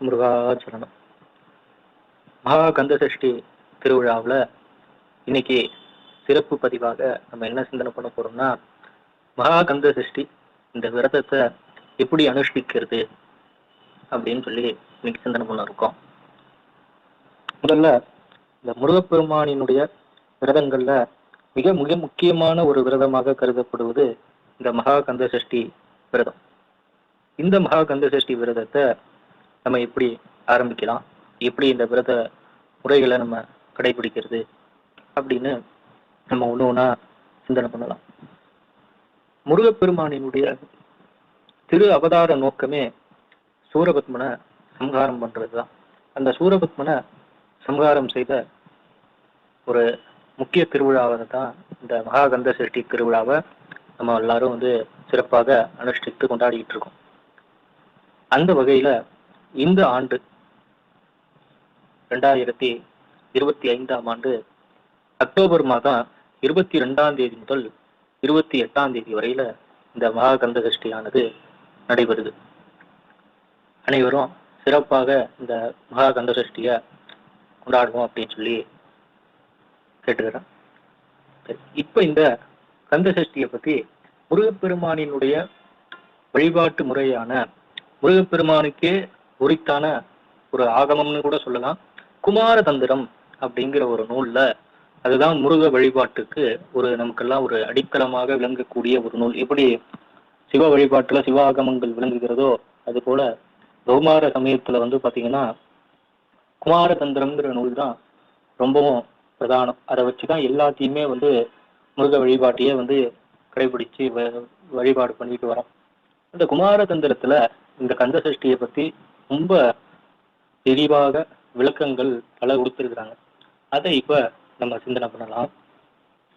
முருகாச்சரணம் மகா கந்த சஷ்டி திருவிழாவில் இன்னைக்கு சிறப்பு பதிவாக நம்ம என்ன சிந்தனை பண்ண போறோம்னா மகா கந்த சஷ்டி இந்த விரதத்தை எப்படி அனுஷ்டிக்கிறது அப்படின்னு சொல்லி இன்னைக்கு சிந்தனை பண்ண இருக்கோம். முதல்ல இந்த முருகப்பெருமானினுடைய விரதங்கள்ல மிக மிக முக்கியமான ஒரு விரதமாக கருதப்படுவது இந்த மகா கந்த சஷ்டி விரதம். இந்த மகா கந்த சஷ்டி விரதத்தை நம்ம எப்படி ஆரம்பிக்கலாம்? எப்படி இந்த விரத முறைகளை நம்ம கடைபிடிக்கிறது? அப்படின்னு நம்ம ஒன்று ஒன்றா சிந்தனை பண்ணலாம். முருகப்பெருமானினுடைய திரு அவதார நோக்கமே சூரபத்மனை சம்ஹாரம் பண்ணுறது தான் அந்த சூரபத்மனை சம்ஹாரம் செய்த ஒரு முக்கிய திருவிழாவை தான் இந்த மகாகந்த சஷ்டி திருவிழாவை நம்ம எல்லாரும் வந்து சிறப்பாக அனுஷ்டித்து கொண்டாடிக்கிட்டு இருக்கோம். அந்த வகையில் இந்த ஆண்டு ரெண்டாயிரத்தி இருபத்தி ஐந்தாம் ஆண்டு அக்டோபர் மாதம் இருபத்தி ரெண்டாம் தேதி முதல் இருபத்தி எட்டாம் தேதி வரையில இந்த மகாகந்த சஷ்டியானது நடைபெறுது. அனைவரும் சிறப்பாக இந்த மகாகந்த சஷ்டியை கொண்டாடுவோம் அப்படின்னு சொல்லி கேட்டுக்கிறேன். இப்ப இந்த கந்த சஷ்டியை பத்தி முருகப்பெருமானினுடைய வழிபாட்டு முறையான முருகப்பெருமானுக்கே உரித்தான ஒரு ஆகமம்னு கூட சொல்லலாம். குமாரதந்திரம் அப்படிங்கிற ஒரு நூல்ல அதுதான் முருக வழிபாட்டுக்கு ஒரு நமக்கெல்லாம் ஒரு அடித்தளமாக விளங்கக்கூடிய ஒரு நூல். எப்படி சிவ வழிபாட்டுல சிவ ஆகமங்கள் விளங்குகிறதோ அது போல கௌமார சமயத்துல வந்து பாத்தீங்கன்னா குமாரதந்திரம்ங்கிற நூல் தான் ரொம்பவும் பிரதானம். அதை வச்சுதான் எல்லாத்தையுமே வந்து முருக வழிபாட்டையே வந்து கடைபிடிச்சு வ- வழிபாடு பண்ணிட்டு வரோம் இந்த குமாரதந்திரத்துல இந்த கந்த சஷ்டியை பத்தி ரொம்ப தெளிவாக விளக்கங்கள் பல கொடுத்திருக்கிறாங்க. அதை இப்ப நம்ம சிந்தனை பண்ணலாம்.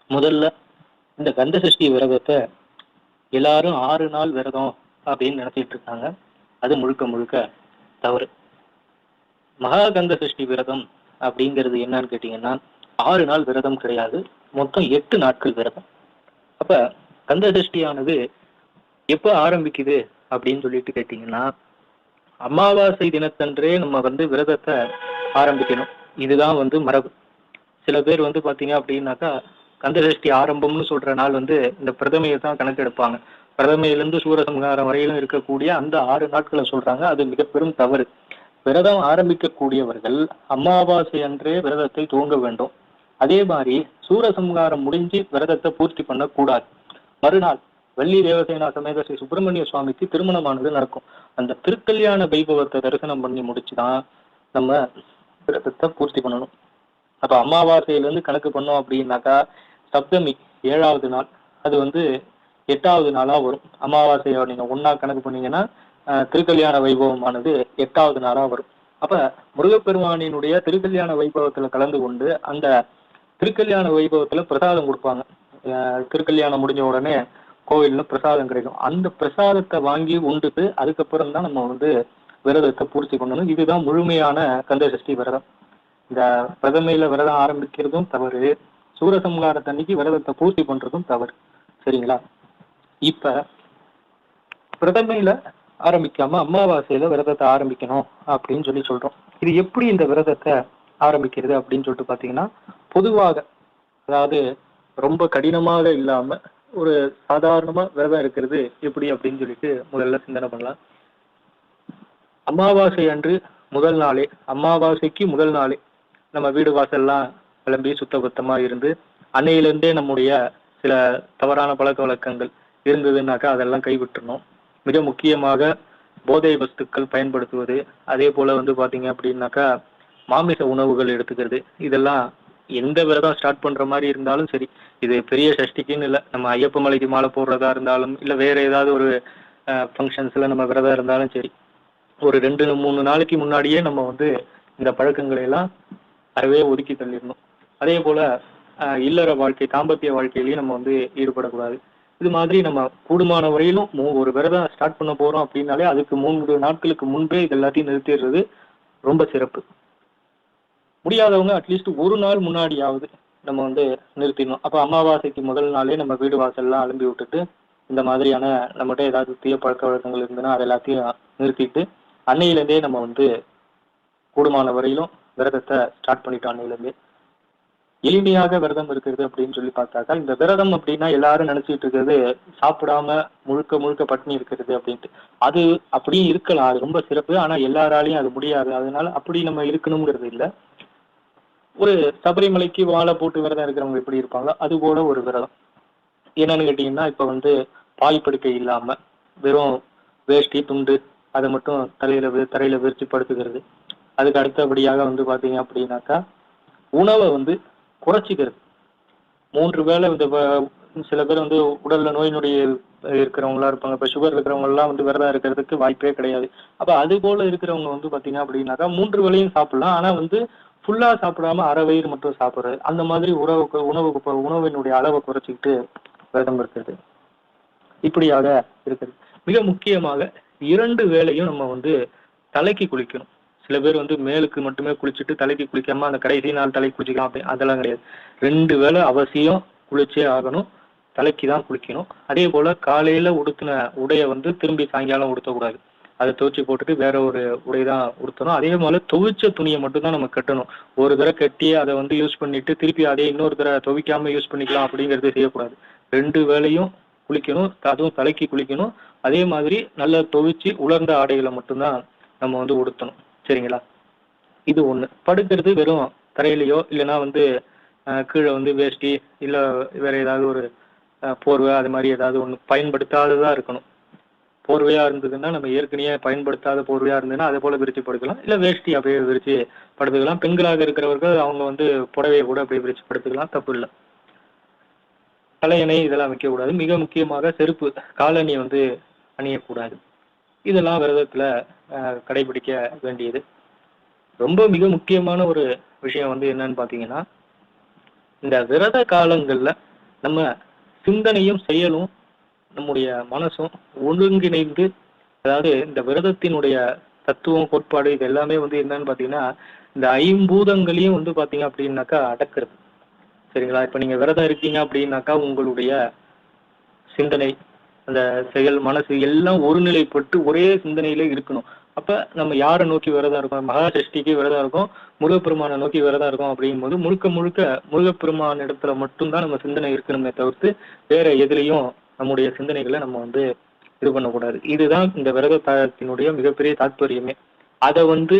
முதல்ல இந்த கந்த சஷ்டி விரதத்தை எல்லாரும் ஆறு நாள் விரதம் அப்படின்னு நினைச்சிட்டு இருக்காங்க. அது முழுக்க முழுக்க தவறு. மகா கந்த சஷ்டி விரதம் அப்படிங்கிறது என்னன்னு கேட்டீங்கன்னா ஆறு நாள் விரதம் கிடையாது. மொத்தம் எட்டு நாட்கள் விரதம். அப்ப கந்த சஷ்டியானது எப்போ ஆரம்பிக்குது அப்படின்னு சொல்லிட்டு கேட்டீங்கன்னா அமாவாசை தினத்தன்றே நம்ம வந்து விரதத்தை ஆரம்பிக்கணும். இதுதான் வந்து மரபு. சில பேர் வந்து பாத்தீங்க அப்படின்னாக்கா கந்தசஷ்டி ஆரம்பம்னு சொல்ற நாள் வந்து இந்த பிரதமையை தான் கணக்கெடுப்பாங்க. பிரதமையிலிருந்து சூரசம்ஹாரம் வரையிலும் இருக்கக்கூடிய அந்த ஆறு நாட்களை சொல்றாங்க. அது மிக பெரும் தவறு. விரதம் ஆரம்பிக்கக்கூடியவர்கள் அமாவாசை அன்றே விரதத்தை துவங்க வேண்டும். அதே மாதிரி சூரசம்ஹாரம் முடிஞ்சு விரதத்தை பூர்த்தி பண்ணக்கூடாது. மறுநாள் வள்ளி தேவசேனா சமேத ஸ்ரீ சுப்பிரமணிய சுவாமிக்கு திருமணமானது நடக்கும். அந்த திருக்கல்யாண வைபவத்தை தரிசனம் பண்ணி முடிச்சுதான் நம்ம விரதத்தை பூர்த்தி பண்ணணும். அப்ப அமாவாசையில இருந்து கணக்கு பண்ணோம் அப்படின்னாக்கா சப்தமி ஏழாவது நாள். அது வந்து எட்டாவது நாளா வரும். அமாவாசையை நீங்க ஒன்னா கணக்கு பண்ணீங்கன்னா திருக்கல்யாண வைபவமானது எட்டாவது நாளா வரும். அப்ப முருகப்பெருமானினுடைய திருக்கல்யாண வைபவத்துல கலந்து கொண்டு அந்த திருக்கல்யாண வைபவத்துல பிரசாதம் கொடுப்பாங்க. திருக்கல்யாணம் முடிஞ்ச உடனே கோவில்ல பிரசாதம் கிடைக்கும். அந்த பிரசாதத்தை வாங்கி உண்டுட்டு அதுக்கப்புறம் தான் நம்ம வந்து விரதத்தை பூர்த்தி பண்ணணும். இதுதான் முழுமையான கந்த சஷ்டி விரதம். இந்த பிரதமையில விரதம் ஆரம்பிக்கிறதும் தவறு. சூரசம்ஹாரத்தன்னைக்கு விரதத்தை பூர்த்தி பண்றதும் தவறு. சரிங்களா? இப்ப பிரதமையில ஆரம்பிக்காம அமாவாசையில விரதத்தை ஆரம்பிக்கணும் அப்படின்னு சொல்லி சொல்றோம். இது எப்படி இந்த விரதத்தை ஆரம்பிக்கிறது அப்படின்னு சொல்லிட்டு பாத்தீங்கன்னா பொதுவாக அதாவது ரொம்ப கடினமாக இல்லாம ஒரு சாதாரணமா விரதம் இருக்கிறது எப்படி அப்படின்னு சொல்லிட்டு முதல்ல சிந்தனை பண்ணலாம். அமாவாசை அன்று முதல் நாளே அமாவாசைக்கு முதல் நாளே நம்ம வீடு வாசல்லாம் கிளம்பி சுத்தபத்தமா இருந்து அன்னையிலிருந்தே நம்முடைய சில தவறான பழக்க வழக்கங்கள் இருந்ததுன்னாக்கா அதெல்லாம் கைவிட்டுறணும். மிக முக்கியமாக போதை வஸ்துக்கள் பயன்படுத்துவது அதே போல வந்து பாத்தீங்க அப்படின்னாக்கா மாமிச உணவுகள் எடுத்துக்கிறது இதெல்லாம் எந்த விரதம் ஸ்டார்ட் பண்ற மாதிரி இருந்தாலும் சரி இது பெரிய சஷ்டிக்குன்னு இல்லை நம்ம ஐயப்ப மலைக்கு மாலை போடுறதா இருந்தாலும் இல்லை வேற ஏதாவது ஒரு ஃபங்க்ஷன்ஸ்ல நம்ம விரதம் இருந்தாலும் சரி ஒரு ரெண்டு மூணு நாளைக்கு முன்னாடியே நம்ம வந்து இந்த பழக்கங்களை எல்லாம் அறவே ஒதுக்கி தள்ளிடணும். அதே போல அஹ், இல்லற வாழ்க்கை தாம்பத்திய வாழ்க்கையிலையும் நம்ம வந்து ஈடுபடக்கூடாது. இது மாதிரி நம்ம கூடுமான வரையிலும் மூ- ஒரு விரதம் ஸ்டார்ட் பண்ண போறோம் அப்படின்னாலே அதுக்கு மூன்று நாட்களுக்கு முன்பே இது எல்லாத்தையும் நிறுத்திடுறது ரொம்ப சிறப்பு. முடியாதவங்க அட்லீஸ்ட் ஒரு நாள் முன்னாடியாவது நம்ம வந்து நிறுத்திடணும். அப்போ அமாவாசைக்கு முதல் நாளே நம்ம வீடு வாசல்லாம் அலம்பி விட்டுட்டு இந்த மாதிரியான நம்மகிட்ட ஏதாவது தீய பழக்க வழக்கங்கள் இருந்ததுன்னா அது எல்லாத்தையும் நிறுத்திட்டு அன்னையிலேருந்தே நம்ம வந்து கூடுமான வரையிலும் விரதத்தை ஸ்டார்ட் பண்ணிட்டோம் அன்னையிலேருந்தே. எளிமையாக விரதம் இருக்கிறது அப்படின்னு சொல்லி பார்த்தாக்கா இந்த விரதம் அப்படின்னா எல்லாரும் நினைச்சிட்டு இருக்கிறது சாப்பிடாம முழுக்க முழுக்க பட்டினி இருக்கிறது அப்படின்ட்டு. அது அப்படியும் இருக்கலாம். அது ரொம்ப சிறப்பு. ஆனா எல்லாராலையும் அது முடியாது. அதனால அப்படி நம்ம இருக்கணுங்கிறது இல்ல. ஒரு சபரிமலைக்கு வாழை போட்டு விரதம் இருக்கிறவங்க எப்படி இருப்பாங்களோ அது போல ஒரு விரதம். என்னன்னு கேட்டீங்கன்னா இப்ப வந்து பாய் படுக்கை இல்லாம வெறும் வேஷ்டி துண்டு அதை மட்டும் தலையில தரையில விரிச்சு படுத்துக்கிறது. அதுக்கு அடுத்தபடியாக வந்து பாத்தீங்க அப்படின்னாக்கா உணவை வந்து குறைச்சிக்கிறது. மூன்று வேளை இந்த சில பேர் வந்து உடல்ல நோய் நொடி இருக்கிறவங்களா இருப்பாங்க. இப்ப சுகர் இருக்கிறவங்க எல்லாம் வந்து விரதம் இருக்கிறதுக்கு வாய்ப்பே கிடையாது. அப்ப அது போல இருக்கிறவங்க வந்து பாத்தீங்க அப்படின்னாக்கா மூன்று வேளையும் சாப்பிடலாம். ஆனா வந்து ஃபுல்லா சாப்பிடாம அரை வயிறு மட்டும் சாப்பிடுறது. அந்த மாதிரி உணவுக்கு உணவுக்கு உணவினுடைய அளவை குறைச்சிக்கிட்டு விரதம் இருக்கிறது. இப்படியாக இருக்குது மிக முக்கியமாக இரண்டு வேளையும் நம்ம வந்து தலைக்கு குளிக்கணும். சில பேர் வந்து மேலுக்கு மட்டுமே குளிச்சுட்டு தலைக்கு குளிக்காம அந்த கடைசி நாள் தலைக்கு குளிச்சிக்கலாம் அப்படி அதெல்லாம் கிடையாது. ரெண்டு வேளை அவசியம் குளிச்சே ஆகணும். தலைக்கு தான் குளிக்கணும். அதே போல காலையில உடுத்தின உடைய வந்து திரும்பி சாயங்காலம் உடுத்தக்கூடாது. அதை துவைச்சு போட்டுட்டு வேற ஒரு உடை தான் உடுத்தணும். அதே மாதிரி துவைச்ச துணியை மட்டும் தான் நம்ம கட்டணும். ஒரு தடவை கட்டி அதை வந்து யூஸ் பண்ணிட்டு திருப்பி அதே இன்னொரு தடவை துவைக்காம யூஸ் பண்ணிக்கலாம் அப்படிங்கிறது செய்யக்கூடாது. ரெண்டு வேளையும் குளிக்கணும். அதுவும் தலைக்கு குளிக்கணும். அதே மாதிரி நல்லா துவைச்சு உலர்ந்த ஆடைகளை மட்டும்தான் நம்ம வந்து உடுத்தணும். சரிங்களா? இது ஒண்ணு. படுக்கிறது வெறும் தரையிலையோ இல்லைன்னா வந்து கீழே வந்து வேஷ்டி இல்லை வேற ஏதாவது ஒரு போர்வை அது மாதிரி ஏதாவது ஒன்று பயன்படுத்தாததாக இருக்கணும். போர்வையா இருந்ததுன்னா நம்ம ஏற்கனவே பயன்படுத்தாத போர்வையா இருந்ததுன்னா அதே போல விரிச்சு படுக்கலாம் இல்ல வேஷ்டி அப்படியே விரிச்சு படுத்துக்கலாம். பெண்களாக இருக்கிறவர்கள் அவங்க வந்து புடவையை கூட அப்படியே விரிச்சு படுத்துக்கலாம். தப்பு இல்லை. தலையணை இதெல்லாம் வைக்கக்கூடாது. மிக முக்கியமாக செருப்பு காலணி வந்து அணியக்கூடாது. இதெல்லாம் விரதத்துல கடைபிடிக்க வேண்டியது. ரொம்ப மிக முக்கியமான ஒரு விஷயம் வந்து என்னன்னு பாத்தீங்கன்னா இந்த விரத காலங்கள்ல நம்ம சிந்தனையும் செயலும் நம்முடைய மனசும் ஒழுங்கிணைந்து அதாவது இந்த விரதத்தினுடைய தத்துவம் கோட்பாடு இது எல்லாமே வந்து என்னன்னு பாத்தீங்கன்னா இந்த ஐம்பூதங்களையும் வந்து பாத்தீங்க அப்படின்னாக்கா அடக்குறது. சரிங்களா? இப்ப நீங்க விரதம் இருக்கீங்க அப்படின்னாக்கா உங்களுடைய சிந்தனை அந்த செயல் மனசு எல்லாம் ஒருநிலைப்பட்டு ஒரே சிந்தனையில இருக்கணும். அப்ப நம்ம யாரை நோக்கி விரதம் இருக்கோம் மகா சஷ்டிக்கு விரதம் இருக்கோம் முருகப்பெருமானை நோக்கி விரதம் இருக்கோம் அப்படிங்கும்போது முழுக்க முழுக்க முருகப்பெருமான் இடத்துல மட்டும்தான் நம்ம சிந்தனை இருக்கணுமே தவிர்த்து வேற எதுலையும் நம்முடைய சிந்தனைகளை நம்ம வந்து இது பண்ணக்கூடாது. இதுதான் இந்த விரத தாயத்தினுடைய மிகப்பெரிய தாத்பரியமே. அதை வந்து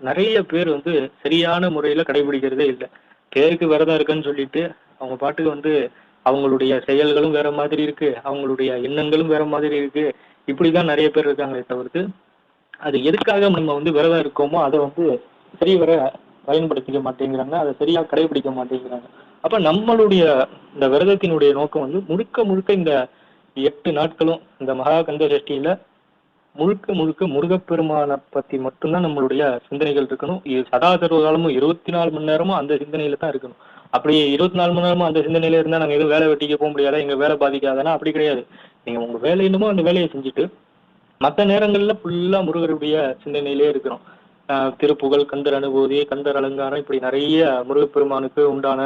நிறைய பேர் வந்து சரியான முறையில கடைபிடிக்கிறதே இல்லை. பேருக்கு விரதம் இருக்குன்னு சொல்லிட்டு அவங்க பாட்டுக்கு வந்து அவங்களுடைய செயல்களும் வேற மாதிரி இருக்கு அவங்களுடைய எண்ணங்களும் வேற மாதிரி இருக்கு. இப்படிதான் நிறைய பேர் இருக்காங்களே தவிர்த்து அது எதுக்காக நம்ம வந்து விரதம் இருக்கோமோ அதை வந்து சரிவர பயன்படுத்திக்க மாட்டேங்கிறாங்க அதை சரியா கடைபிடிக்க மாட்டேங்கிறாங்க. அப்ப நம்மளுடைய இந்த விரதத்தினுடைய நோக்கம் வந்து முழுக்க முழுக்க இந்த எட்டு நாட்களும் இந்த மகா கந்த சஷ்டியில முழுக்க முழுக்க முருகப்பெருமானை பத்தி மட்டும்தான் நம்மளுடைய சிந்தனைகள் இருக்கணும். இது சதா காலமும் இருபத்தி நாலு மணி நேரமும் அந்த சிந்தனையில தான் இருக்கணும். அப்படி இருபத்தி நாலு மணி நேரமும் அந்த சிந்தனையில இருந்தா நாங்க எதுவும் வேலை வெட்டிக்க போக முடியாதா? எங்க வேலை பாதிக்காதானா? அப்படி கிடையாது. நீங்க உங்க வேலை என்னமோ அந்த வேலையை செஞ்சுட்டு மற்ற நேரங்கள்ல ஃபுல்லா முருகருடைய சிந்தனையிலே இருக்கிறோம். திருப்புகழ் கந்தர் அனுபூதி கந்தர் அலங்காரம் இப்படி நிறைய முருகப்பெருமானுக்கு உண்டான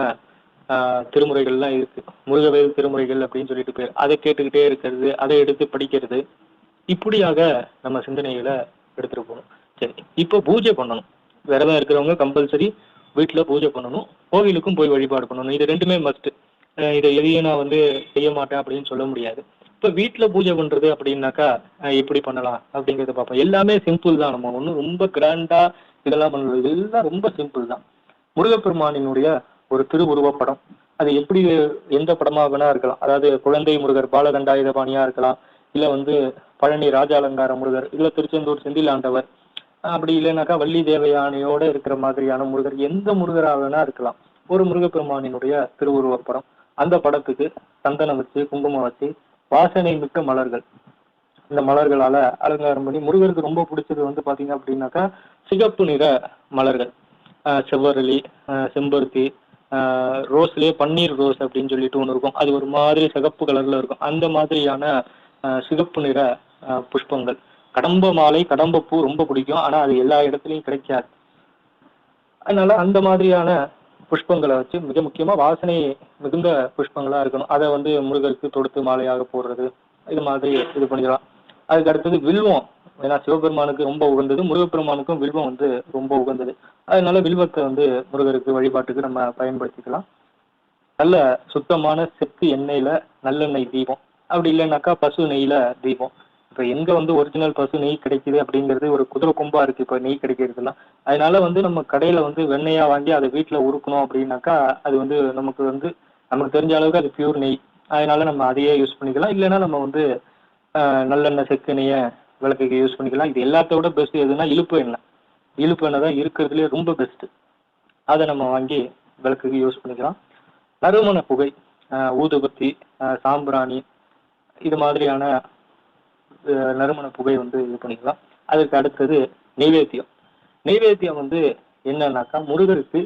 திருமுறைகள்லாம் இருக்கு. முருகவேல் திருமுறைகள் அப்படின்னு சொல்லிட்டு பேர். அதை கேட்டுக்கிட்டே இருக்கிறது அதை எடுத்து படிக்கிறது. இப்படியாக நம்ம சிந்தனைகளை எடுத்துட்டு போகணும். சரி இப்போ பூஜை பண்ணணும். விரதம் இருக்கிறவங்க கம்பல்சரி வீட்டில் பூஜை பண்ணணும். கோவிலுக்கும் போய் வழிபாடு பண்ணணும். இது ரெண்டுமே மஸ்ட் இதை எதையும் நான் வந்து செய்ய மாட்டேன் அப்படின்னு சொல்ல முடியாது. இப்ப வீட்டுல பூஜை பண்றது அப்படின்னாக்கா எப்படி பண்ணலாம் அப்படிங்கறத பார்ப்போம். எல்லாமே சிம்பிள் தான் நம்ம. ஒன்றும் ரொம்ப கிராண்டா இதெல்லாம் பண்றது எல்லாம் ரொம்ப சிம்பிள் தான். முருகப்பெருமானினுடைய ஒரு திருவுருவப் படம் அது எப்படி எந்த படமா வேணா இருக்கலாம். அதாவது குழந்தை முருகர் பாலகண்டாயுத பாணியா இருக்கலாம். இல்ல வந்து பழனி ராஜ அலங்கார முருகர் இல்ல திருச்செந்தூர் செந்தில் ஆண்டவர். அப்படி இல்லைனாக்கா வள்ளி தேவயானையோட இருக்கிற மாதிரியான முருகர் எந்த முருகரா வேணா இருக்கலாம். ஒரு முருகப்பெருமானினுடைய திருவுருவப்படம். அந்த படத்துக்கு சந்தனம் வச்சு குங்குமம் வச்சு வாசனை மிக்க மலர்கள். இந்த மலர்களால அலங்காரம் பண்ணி முருகருக்கு ரொம்ப பிடிச்சது வந்து பாத்தீங்க அப்படின்னாக்கா சிகப்பு நிற மலர்கள். செவ்வரளி செம்பருத்தி ரோஸ்லயே பன்னீர் ரோஸ் அப்படின்னு சொல்லிட்டு ஒன்று இருக்கும். அது ஒரு மாதிரி சிகப்பு கலர்ல இருக்கும். அந்த மாதிரியான சிகப்பு நிற புஷ்பங்கள். கடம்ப மாலை கடம்ப பூ ரொம்ப பிடிக்கும். ஆனா அது எல்லா இடத்துலையும் கிடைக்காது. அதனால அந்த மாதிரியான புஷ்பங்களை வச்சு மிக முக்கியமா வாசனை மிகுந்த புஷ்பங்களா இருக்கணும். அதை வந்து முருகருக்கு தொடுத்து மாலையாக போடுறது இது மாதிரி இது பண்ணிக்கலாம் அதுக்கு அடுத்தது வில்வம். ஏன்னா சிவபெருமானுக்கு ரொம்ப உகந்தது முருகப்பெருமானுக்கும் வில்வம் வந்து ரொம்ப உகந்தது. அதனால வில்வத்தை வந்து முருகருக்கு வழிபாட்டுக்கு நம்ம பயன்படுத்திக்கலாம். நல்ல சுத்தமான செத்து எண்ணெயில நல்லெண்ணெய் தீபம். அப்படி இல்லைன்னாக்கா பசு நெய்யில தீபம். இப்ப எங்க வந்து ஒரிஜினல் பசு நெய் கிடைக்குது அப்படிங்கிறது ஒரு குதிரை கொம்பா இருக்கு இப்ப நெய் கிடைக்கிறதுலாம். அதனால வந்து நம்ம கடையில வந்து வெண்ணெயா வாங்கி அதை வீட்டுல உருக்கணும் அப்படின்னாக்கா அது வந்து நமக்கு வந்து நமக்கு தெரிஞ்ச அளவுக்கு அது பியூர் நெய். அதனால நம்ம அதையே யூஸ் பண்ணிக்கலாம். இல்லைன்னா நம்ம வந்து நல்லெண்ணெய் செக்கு எண்ணெயை விளக்குக்கு யூஸ் பண்ணிக்கலாம். இது எல்லாத்தோட பெஸ்ட் எதுனா இழுப்பு எண்ணெய். இழுப்பு எண்ணெய் தான் இருக்கிறதுலே ரொம்ப பெஸ்ட் அதை நம்ம வாங்கி விளக்குக்கு யூஸ் பண்ணிக்கலாம். நறுமண புகை ஊதுபத்தி சாம்பிராணி இது மாதிரியான நறுமண புகை வந்து இது பண்ணிக்கலாம். அதுக்கு அடுத்தது நெய்வேத்தியம். நெய்வேத்தியம் வந்து என்னன்னாக்கா முருகருக்கு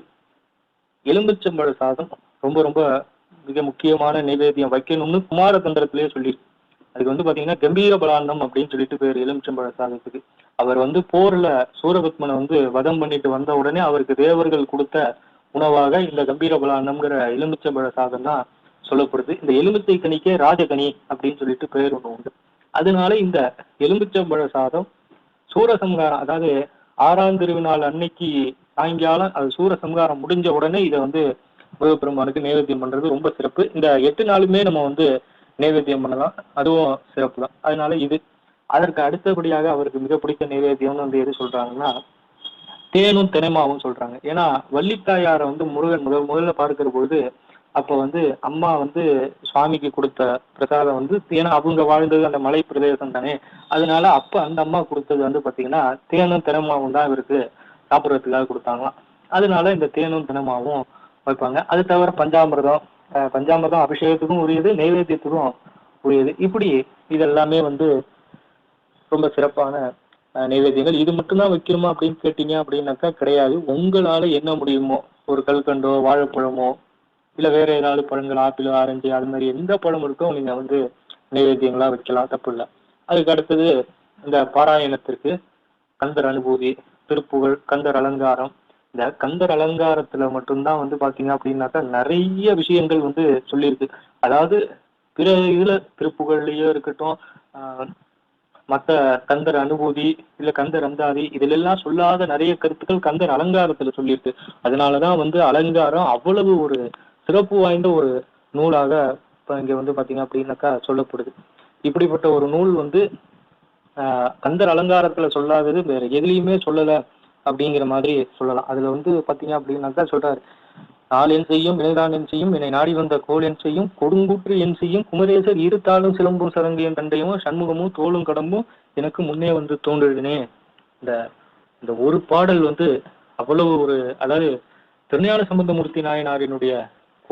எலும்புச்சம்பழ சாதம் ரொம்ப ரொம்ப மிக முக்கியமான நைவேத்தியம் வைக்கணும்னு குமார தந்திரத்திலேயே சொல்லி அதுக்கு வந்து பாத்தீங்கன்னா கம்பீர பலாண்டம் அப்படின்னு சொல்லிட்டு பேர் எலுமிச்சம்பழ சாதத்துக்கு. அவர் வந்து போர்ல சூரபத்மனை வந்து வதம் பண்ணிட்டு வந்த உடனே அவருக்கு தேவர்கள் கொடுத்த உணவாக இந்த கம்பீர பலாண்டம்ங்கிற எலுமிச்சம்பழ சாதம் தான் சொல்லப்படுது. இந்த எலுமிச்சை கனிக்கே ராஜகனி அப்படின்னு சொல்லிட்டு பேர் ஒண்ணு உண்டு. அதனால இந்த எலுமிச்சம்பழ சாதம் சூரசம்ஹாரம் அதாவது ஆறாம் திருவிநாள் அன்னைக்கு சாயங்காலம் அது சூரசம்ஹாரம் முடிஞ்ச உடனே இதை வந்து முருகப்பெருமானுக்கு நைவேத்தியம் பண்றது ரொம்ப சிறப்பு. இந்த எட்டு நாளுமே நம்ம வந்து நைவேத்தியம் பண்ணலாம். அதுவும் சிறப்பு தான். அதனால இது. அதற்கு அடுத்தபடியாக அவருக்கு மிக பிடித்த நைவேத்தியம்னு வந்து எது சொல்றாங்கன்னா தேனும் தினைமாவும் சொல்றாங்க. ஏன்னா வள்ளித்தாயாரை வந்து முருகன் முதல் முதல்ல பார்க்கிற பொழுது அப்போ வந்து அம்மா வந்து சுவாமிக்கு கொடுத்த பிரசாதம் வந்து ஏன்னா அவங்க வாழ்ந்தது அந்த மலை பிரதேசம் தானே. அதனால அப்ப அந்த அம்மா கொடுத்தது வந்து பாத்தீங்கன்னா தேனும் தினமாவும் தான் இவருக்கு சாப்பிட்றதுக்காக கொடுத்தாங்களாம். அதனால இந்த தேனும் தினமாவும் வைப்பாங்க. அது தவிர பஞ்சாமிரதம் பஞ்சாமிரதம் பஞ்சாமிர்தம் அபிஷேகத்துக்கும் உரியது நைவேத்தியத்துக்கும் உரியது. இப்படி இதெல்லாமே வந்து ரொம்ப சிறப்பான நைவேத்தியங்கள். இது மட்டும்தான் வைக்கணுமா அப்படின்னு கேட்டீங்க அப்படின்னாக்கா கிடையாது. உங்களால என்ன முடியுமோ ஒரு கல்கண்டோ வாழைப்பழமோ இல்ல வேற ஏதாவது பழங்கள் ஆப்பிள் ஆரஞ்சு அது மாதிரி எந்த பழம் இருக்கோ நீங்க வந்து நைவேத்தியங்களா வைக்கலாம் தப்பு இல்லை. அதுக்கு அடுத்தது இந்த பாராயணத்திற்கு கந்தர் அனுபூதி திருப்புகழ் கந்தர் அலங்காரம். இந்த கந்தர் அலங்காரத்துல மட்டும்தான் வந்து பாத்தீங்க அப்படின்னாக்கா நிறைய விஷயங்கள் வந்து சொல்லியிருக்கு. அதாவது பிற இதுல திருப்புகள்லயோ இருக்கட்டும் ஆஹ் மத்த கந்தர் அனுபூதி இல்ல கந்தர் அந்தாதி இதுல எல்லாம் சொல்லாத நிறைய கருத்துக்கள் கந்தர் அலங்காரத்துல சொல்லியிருக்கு. அதனாலதான் வந்து அலங்காரம் அவ்வளவு ஒரு சிறப்பு வாய்ந்த ஒரு நூலாக இப்ப இங்க வந்து பார்த்தீங்க அப்படின்னாக்கா சொல்லப்படுது. இப்படிப்பட்ட ஒரு நூல் வந்து ஆஹ் கந்தர் அலங்காரத்தில் சொல்லாதது வேற எதுலயுமே சொல்லலை அப்படிங்கிற மாதிரி சொல்லலாம். அதுல வந்து பார்த்தீங்க அப்படின்னாக்கா சொல்றாரு. நாள் என் செய்யும் வினைதான் என் செய்யும் என்னை நாடி வந்த கோல் என் செய்யும் கொடுங்குற்று என் செய்யும் குமரேசர் இருத்தாலும் சிலம்பும் சரங்கியன் தண்டையும் சண்முகமும் தோளும் கடம்பும் எனக்கு முன்னே வந்து தோன்றுதுனே இந்த இந்த ஒரு பாடல் வந்து அவ்வளவு ஒரு அதாவது திருஞான சம்பந்தமூர்த்தி நாயனாரினுடைய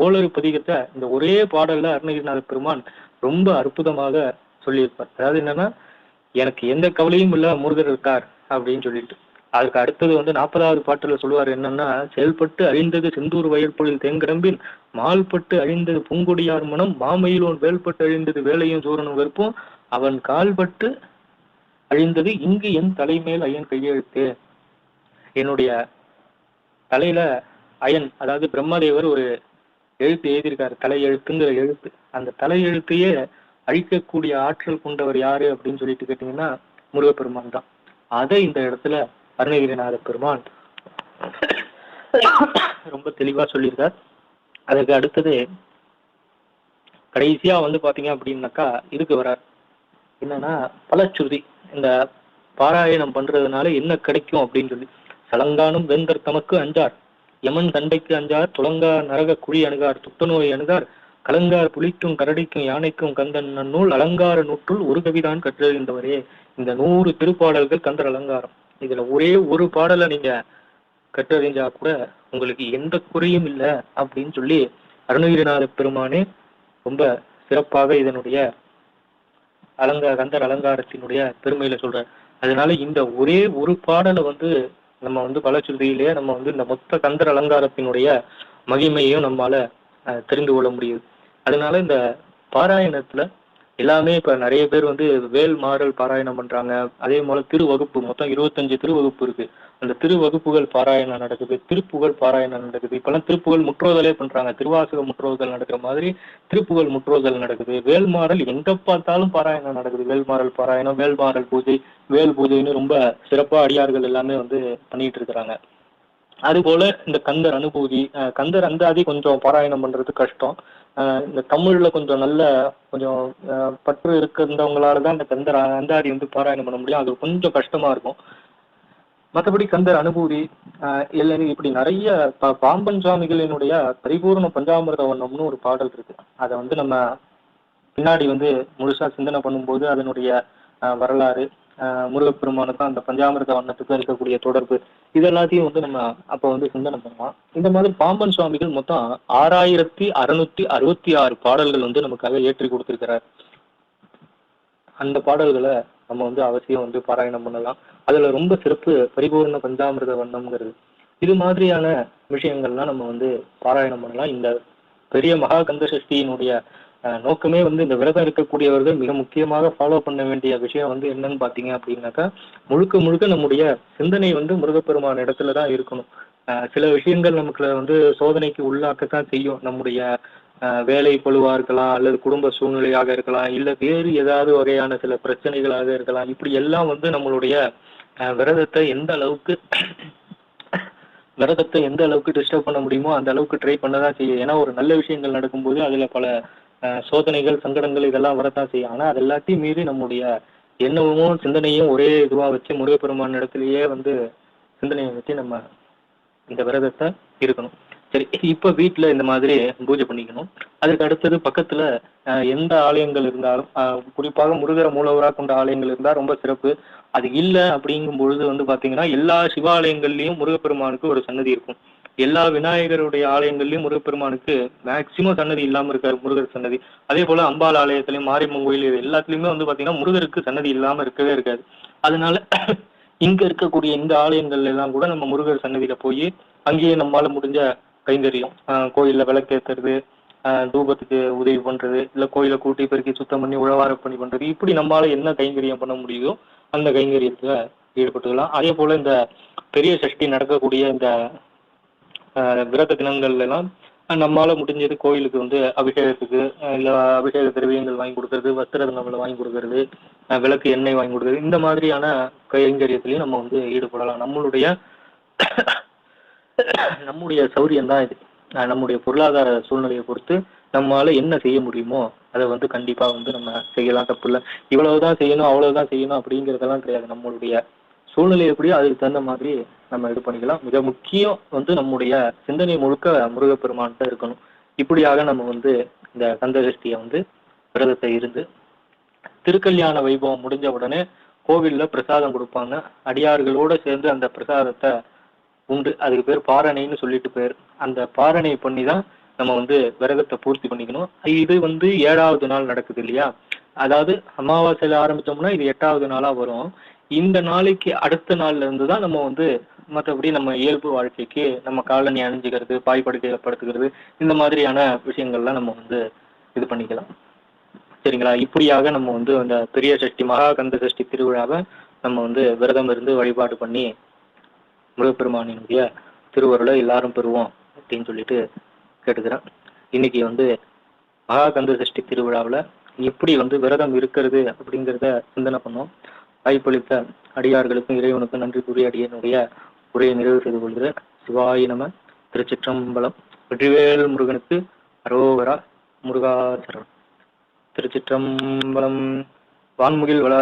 கோளறு பதிகத்தை இந்த ஒரே பாடல்ல அருணகிரிநாத பெருமான் ரொம்ப அற்புதமாக சொல்லியிருப்பார். அதாவது என்னன்னா எனக்கு எந்த கவலையும் இல்ல முருகர் இருக்கார் அப்படின்னு சொல்லிட்டு. அதுக்கு அடுத்தது வந்து நாற்பதாவது பாட்டுல சொல்லுவார் என்னன்னா செயல்பட்டு அழிந்தது செந்தூர் வயற்பொழில் தேங்கடம்பின் மால்பட்டு அழிந்தது பூங்கொடியார் மனம் மாமயிலோன் வேல்பட்டு அழிந்தது வேலையும் சூரனும் வெறுப்பும் அவன் கால்பட்டு அழிந்தது இங்கு என் தலைமேல் ஐயன் கையெழுத்து. என்னுடைய தலையில அயன் அதாவது பிரம்மதேவர் ஒரு எழுத்து எழுதியிருக்காரு தலையெழுத்துங்கிற எழுத்து. அந்த தலையெழுத்தையே அழிக்கக்கூடிய ஆற்றல் கொண்டவர் யாரு அப்படின்னு சொல்லிட்டு கேட்டீங்கன்னா முருகப்பெருமான் தான். அதை இந்த இடத்துல அருணகிரிநாத பெருமான் ரொம்ப தெளிவா சொல்லியிருக்கார். அதுக்கு அடுத்தது கடைசியா வந்து பாத்தீங்க அப்படின்னாக்கா இதுக்கு வரார். என்னன்னா பலச்சுருதி இந்த பாராயணம் பண்றதுனால என்ன கிடைக்கும் அப்படின்னு சொல்லி. சலங்கானும் வெந்தர் தமக்கு அஞ்சார். யமன் தண்டைக்கு அஞ்சார் துலங்கா நரக குழி அணுகார் துத்தநோய் அணுகார் கலங்கார் புலிக்கும் கரடிக்கும் யானைக்கும் கந்தன் நன்னூல் அலங்கார நூற்றுள் ஒரு கவிதான் கற்றறிந்தவரே இந்த நூறு திருப்பாடல்கள் கந்தர் அலங்காரம். இதுல ஒரே ஒரு பாடலை நீங்க கற்றறிஞ்சா கூட உங்களுக்கு எந்த குறையும் இல்லை அப்படின்னு சொல்லி அருணகிரிநாத பெருமானே ரொம்ப சிறப்பாக இதனுடைய அலங்கார கந்தர் அலங்காரத்தினுடைய பெருமையில சொல்றார். அதனால இந்த ஒரே ஒரு பாடலை வந்து நம்ம வந்து பலச்சுருதியிலேயே நம்ம வந்து இந்த மொத்த கந்தர் அலங்காரத்தினுடைய மகிமையும் நம்மால தெரிந்து கொள்ள முடியுது. அதனால இந்த பாராயணத்துல எல்லாமே இப்ப நிறைய பேர் வந்து வேல் மாடல் பாராயணம் பண்றாங்க. அதே போல திருவகுப்பு மொத்தம் இருபத்தஞ்சு திருவகுப்பு இருக்கு. அந்த திருவகுப்புகள் பாராயணம் நடக்குது திருப்புகழ் பாராயணம் நடக்குது. இப்பெல்லாம் திருப்புகழ் முற்றோதலே பண்றாங்க. திருவாசக முற்றோதல் நடக்கிற மாதிரி திருப்புகழ் முற்றோதல் நடக்குது. வேல் மாடல் எங்க பார்த்தாலும் பாராயணம் நடக்குது. வேல்மாறல் பாராயணம் வேல்மாறல் பூஜை வேல் பூஜைன்னு ரொம்ப சிறப்பா அடியார்கள் எல்லாமே வந்து பண்ணிட்டு இருக்கிறாங்க. அதுபோல இந்த கந்தர் அனுபூதி அஹ் கந்தர் அந்தாதி கொஞ்சம் பாராயணம் பண்றது கஷ்டம். இந்த தமிழ்ல கொஞ்சம் நல்ல கொஞ்சம் பற்று இருக்கிறவங்களால தான் இந்த கந்தர் அந்தாதி வந்து பாராயணம் பண்ண முடியும். அது கொஞ்சம் கஷ்டமா இருக்கும். மற்றபடி கந்தர் அனுபூதி இல்லை இப்படி நிறைய பாம்பன் சுவாமிகளினுடைய பரிபூர்ண பஞ்சாமிரத வண்ணம்னு ஒரு பாடல் இருக்கு. அதை வந்து நம்ம பின்னாடி வந்து முழுசா சிந்தனை பண்ணும்போது அதனுடைய வரலாறு முருகப்பெருமானுக்கும் அந்த பஞ்சாமிரத வண்ணத்துக்கும் இருக்கக்கூடிய தொடர்பு. இது எல்லாத்தையும் வந்து நம்ம அப்ப வந்து சிந்தனை பண்ணலாம். இந்த மாதிரி பாம்பன் சுவாமிகள் மொத்தம் ஆறாயிரத்தி அறுநூத்தி அறுபத்தி ஆறு பாடல்கள் வந்து நமக்காக ஏற்றி கொடுத்திருக்கிறார். அந்த பாடல்களை நம்ம வந்து அவசியம் வந்து பாராயணம் பண்ணலாம். அதுல ரொம்ப சிறப்பு பரிபூர்ண பஞ்சாமிரத வண்ணம்ங்கிறது. இது மாதிரியான விஷயங்கள்லாம் நம்ம வந்து பாராயணம் பண்ணலாம். இந்த பெரிய மகா கந்த சஷ்டியினுடைய நோக்கமே வந்து இந்த விரதம் இருக்கக்கூடியவர்கள் மிக முக்கியமாக ஃபாலோ பண்ண வேண்டிய விஷயம் வந்து என்னன்னு பாத்தீங்க அப்படின்னாக்கா முழுக்க முழுக்க நம்முடைய சிந்தனை வந்து முருகப்பெருமான இடத்துல தான் இருக்கணும். சில விஷயங்கள் நமக்கு வந்து சோதனைக்கு உள்ளாக்கத்தான் செய்யும். நம்முடைய வேலை பழுவா இருக்கலாம் அல்லது குடும்ப சூழ்நிலையாக இருக்கலாம் இல்ல வேறு ஏதாவது வகையான சில பிரச்சனைகளாக இருக்கலாம். இப்படி எல்லாம் வந்து நம்மளுடைய அஹ், விரதத்தை எந்த அளவுக்கு விரதத்தை எந்த அளவுக்கு டிஸ்டர்ப் பண்ண முடியுமோ அந்த அளவுக்கு ட்ரை பண்ணதான் செய்யும். ஏன்னா ஒரு நல்ல விஷயங்கள் நடக்கும்போது அதுல பல சோதனைகள் சங்கடங்கள் இதெல்லாம் வரத்தான் செய்யும். ஆனா அது எல்லாத்தையும் மீறி நம்முடைய எண்ணமும் சிந்தனையும் ஒரே இதுவா வச்சு முருகப்பெருமான் இடத்துலயே வந்து சிந்தனையை வச்சு நம்ம இந்த விரதத்தை இருக்கணும். சரி இப்ப வீட்டில் இந்த மாதிரி பூஜை பண்ணிக்கணும். அதுக்கு அடுத்தது பக்கத்துல எந்த ஆலயங்கள் இருந்தாலும் குறிப்பாக முருகரை மூலவராக கொண்ட ஆலயங்கள் இருந்தா ரொம்ப சிறப்பு. அது இல்லை அப்படிங்கும் பொழுது வந்து பாத்தீங்கன்னா எல்லா சிவாலயங்கள்லயும் முருகப்பெருமானுக்கு ஒரு சன்னதி இருக்கும். எல்லா விநாயகருடைய ஆலயங்கள்லயும் முருகப்பெருமானுக்கு மேக்சிமம் சன்னதி இல்லாம இருக்காரு முருகர் சன்னதி. அதே போல அம்பாள் ஆலயத்திலயும் மாரியம்மன் கோயில் இது எல்லாத்துலயுமே வந்து பாத்தீங்கன்னா முருகருக்கு சன்னதி இல்லாம இருக்கவே இருக்காது. அதனால இங்க இருக்கக்கூடிய இந்த ஆலயங்கள்ல எல்லாம் கூட நம்ம முருகர் சன்னதியில போய் அங்கேயே நம்மால முடிஞ்ச கைங்கரியம் ஆஹ் கோயில்ல விளக்கேத்துறது ஆஹ் தூபத்துக்கு உதவி பண்றது இல்ல கோயிலை கூட்டி பெருக்கி சுத்தம் பண்ணி உழவார பண்ணி பண்றது இப்படி நம்மளால என்ன கைங்கரியம் பண்ண முடியுதோ அந்த கைங்கரியத்துல ஈடுபட்டுக்கலாம். அதே போல இந்த பெரிய சஷ்டி நடக்கக்கூடிய இந்த விரத தினங்கள்ல எல்லாம் நம்மளால முடிஞ்சது கோயிலுக்கு வந்து அபிஷேகத்துக்கு இல்லை இல்ல அபிஷேக திரவியங்கள் வாங்கி கொடுக்கறது வஸ்திர நம்மள வாங்கி கொடுக்கறது விளக்கு எண்ணெய் வாங்கி கொடுக்கறது இந்த மாதிரியான கைங்கரியத்திலையும் நம்ம வந்து ஈடுபடலாம். நம்மளுடைய நம்முடைய சௌரியம் தான் இது. நம்முடைய பொருளாதார சூழ்நிலையை பொறுத்து நம்மளால என்ன செய்ய முடியுமோ அதை வந்து கண்டிப்பா வந்து நம்ம செய்யலாம். தப்பு இல்லை. இவ்வளவுதான் செய்யணும் அவ்வளவுதான் செய்யணும் அப்படிங்கறதெல்லாம் கிடையாது. நம்மளுடைய சூழ்நிலை எப்படியோ அதுக்கு தகுந்த மாதிரி நம்ம இது பண்ணிக்கலாம். மிக முக்கியம் வந்து நம்முடைய சிந்தனை முழுக்க முருகப்பெருமான்கிட்ட இருக்கணும். இப்படியாக நம்ம வந்து இந்த கந்தகஷ்டியை வந்து விரதத்தை இருந்து திருக்கல்யாண வைபவம் முடிஞ்ச உடனே கோவில்ல பிரசாதம் கொடுப்பாங்க. அடியார்களோட சேர்ந்து அந்த பிரசாதத்தை உண்டு. அதுக்கு பேர் பாரணைன்னு சொல்லிட்டு பேர். அந்த பாரணை பண்ணி தான் நம்ம வந்து விரதத்தை பூர்த்தி பண்ணிக்கணும். இது வந்து ஏழாவது நாள் நடக்குது இல்லையா? அதாவது அமாவாசையில ஆரம்பிச்சோம்னா இது எட்டாவது நாளா வரும். இந்த நாளைக்கு அடுத்த நாள்ல இருந்து தான் நம்ம வந்து மற்றபடி நம்ம இயல்பு வாழ்க்கைக்கு நம்ம காலனி அணிஞ்சுக்கிறது பாய் படுக்கையில படுத்துக்கிறது இந்த மாதிரியான விஷயங்கள்லாம் நம்ம வந்து இது பண்ணிக்கலாம். சரிங்களா? இப்படியாக நம்ம வந்து அந்த பெரிய சஷ்டி மகா கந்த சஷ்டி திருவிழாவை நம்ம வந்து விரதம் இருந்து வழிபாடு பண்ணி முருகப்பெருமானினுடைய திருவருளை எல்லாரும் பெறுவோம் அப்படின்னு சொல்லிட்டு கேட்டுக்கிறேன். இன்னைக்கு வந்து மகா கந்த சஷ்டி திருவிழாவில் எப்படி வந்து விரதம் இருக்கிறது அப்படிங்கிறத சிந்தனை பண்ணோம். வாய்ப்பளித்த அடியார்களுக்கும் இறைவனுக்கும் நன்றி கூறி அடியனுடைய உரையை நிறைவு செய்து கொள்கிறேன். சிவாய நம. திருச்சிற்றம்பலம். வெற்றிவேல் முருகனுக்கு அரோகரா முருகாசரம் திருச்சிற்றம்பலம். வான்முகில் வள